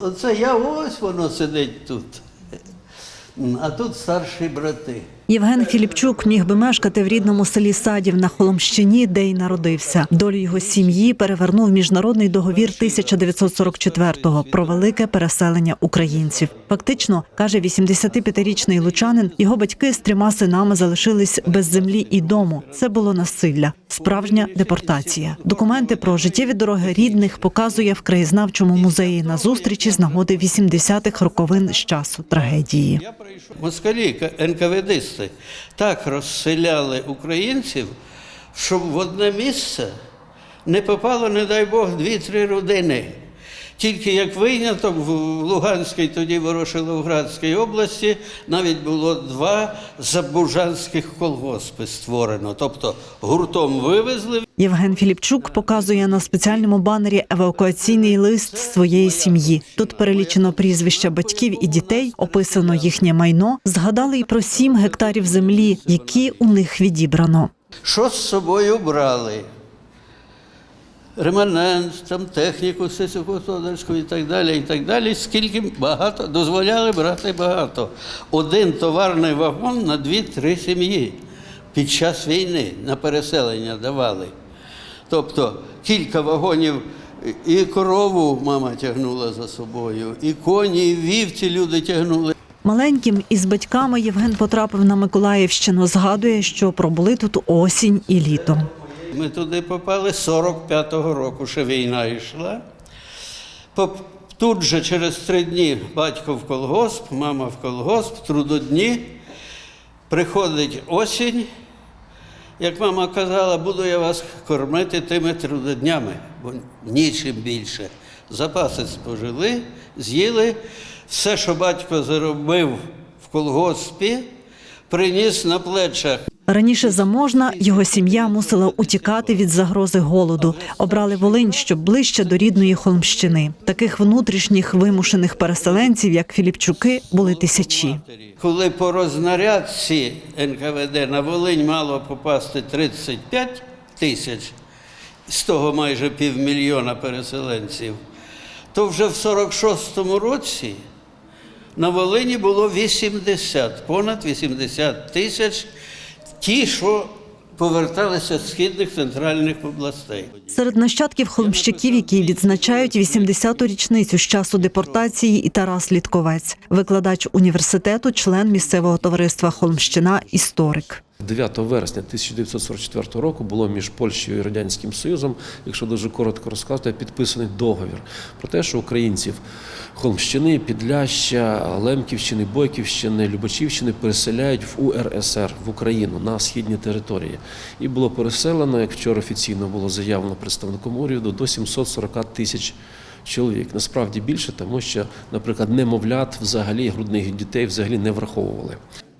Оце я ось воно сидить тут. А тут старші брати. Євген Філіпчук міг би мешкати в рідному селі Садів на Холомщині, де й народився. Долю його сім'ї перевернув міжнародний договір 1944-го про велике переселення українців. Фактично, каже 85-річний лучанин, його батьки з трьома синами залишились без землі і дому. Це було насилля, справжня депортація. Документи про життєві дороги рідних показує в краєзнавчому музеї на зустрічі з нагоди 80-х роковин з часу трагедії. Москалі, к- НКВДисти, так розселяли українців, щоб в одне місце не попало, не дай Бог, дві-три родини. Тільки як виняток в Луганській, тоді Ворошиловградській області навіть було два забужанських колгоспи створено. Тобто гуртом вивезли Євген Філіпчук показує на спеціальному банері евакуаційний лист своєї сім'ї. Тут перелічено прізвища батьків і дітей, описано їхнє майно. Згадали й про сім гектарів землі, які у них відібрано. Що з собою брали? Реманент, там техніку сільськогосподарську і так далі, і так далі. Скільки багато дозволяли брати багато. Один товарний вагон на дві-три сім'ї під час війни на переселення давали. Тобто кілька вагонів і корову мама тягнула за собою, і коні, і вівці люди тягнули. Маленьким із батьками Євген потрапив на Миколаївщину. Згадує, що пробули тут осінь і літо. Ми туди попали 45-го року, ще війна йшла. Тут же через три дні батько в колгосп, мама в колгосп, трудодні. Приходить осінь. Як мама казала, буду я вас кормити тими трудоднями, бо нічим більше. Запаси спожили, з'їли. Все, що батько заробив в колгоспі, приніс на плечах Раніше заможна його сім'я мусила утікати від загрози голоду. Обрали Волинь, щоб ближче до рідної Холмщини. Таких внутрішніх вимушених переселенців, як Філіпчуки, були тисячі. Коли по рознарядці НКВД на Волинь мало попасти 35 тисяч, з того майже півмільйона переселенців, то вже в 46-му році на Волині було 80, понад 80 тисяч ті, що поверталися з східних центральних областей. Серед нащадків холмщиків, які відзначають 80-ту річницю з часу депортації, і Тарас Літковець, викладач університету, член місцевого товариства Холмщина, історик. 9 вересня 1944 року було між Польщею і Радянським Союзом, якщо дуже коротко розказати, підписаний договір про те, що українців Холмщини, Підляща, Лемківщини, Бойківщини, Любачівщини переселяють в УРСР в Україну на східні території. І було переселено, як вчора офіційно було заявлено представником уряду, до 740 тисяч чоловік. Насправді більше, тому що, наприклад, немовлят взагалі грудних дітей взагалі не враховували.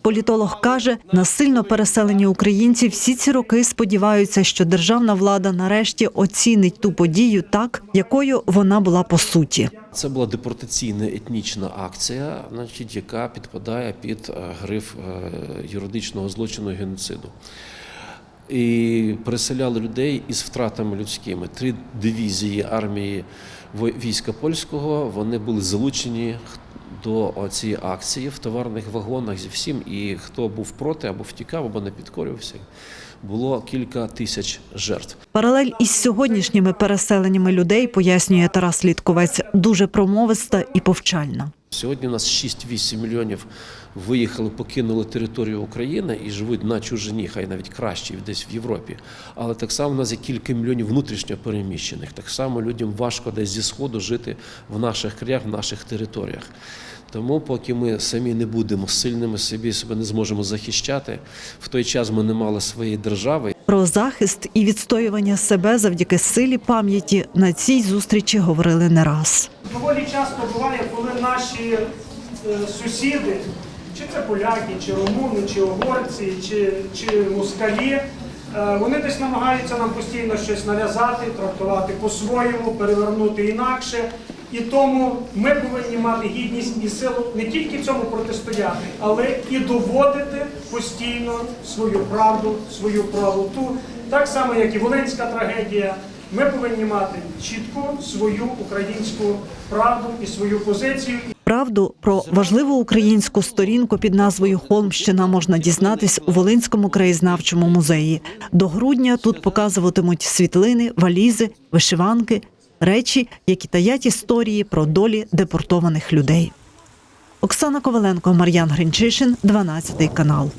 Політолог каже, насильно переселені українці всі ці роки сподіваються, що державна влада нарешті оцінить ту подію так, якою вона була по суті. Це була депортаційна етнічна акція, значить, яка підпадає під е, гриф е, юридичного злочину геноциду. І переселяли людей із втратами людськими. Три дивізії армії війська польського вони були залучені до цієї акції в товарних вагонах зі всім. І хто був проти або втікав, або не підкорювався, було кілька тисяч жертв. Паралель із сьогоднішніми переселеннями людей пояснює Тарас Літковець дуже промовиста і повчальна. Сьогодні у нас 6-8 мільйонів виїхали, покинули територію України і живуть на чужині, хай навіть краще десь в Європі. Але так само у нас є кілька мільйонів внутрішньо переміщених. Так само людям важко десь зі сходу жити в наших краях, в наших територіях. Тому, поки ми самі не будемо сильними, собі себе не зможемо захищати, в той час ми не мали своєї держави. Про захист і відстоювання себе завдяки силі пам'яті на цій зустрічі говорили не раз. Доволі часто буває, коли наші е, сусіди, чи це поляки, чи румуни, чи угорці, чи, чи москалі, е, вони десь намагаються нам постійно щось нав'язати, трактувати по-своєму, перевернути інакше. І тому ми повинні мати гідність і силу не тільки цьому протистояти, але і доводити постійно свою правду, свою правоту, так само, як і Волинська трагедія, ми повинні мати чітку свою українську правду і свою позицію. Правду про важливу українську сторінку під назвою Холмщина можна дізнатись у Волинському краєзнавчому музеї. До грудня тут показуватимуть світлини, валізи, вишиванки, речі, які таять історії про долі депортованих людей. Оксана Коваленко, Мар'ян Гринчишин, 12 канал.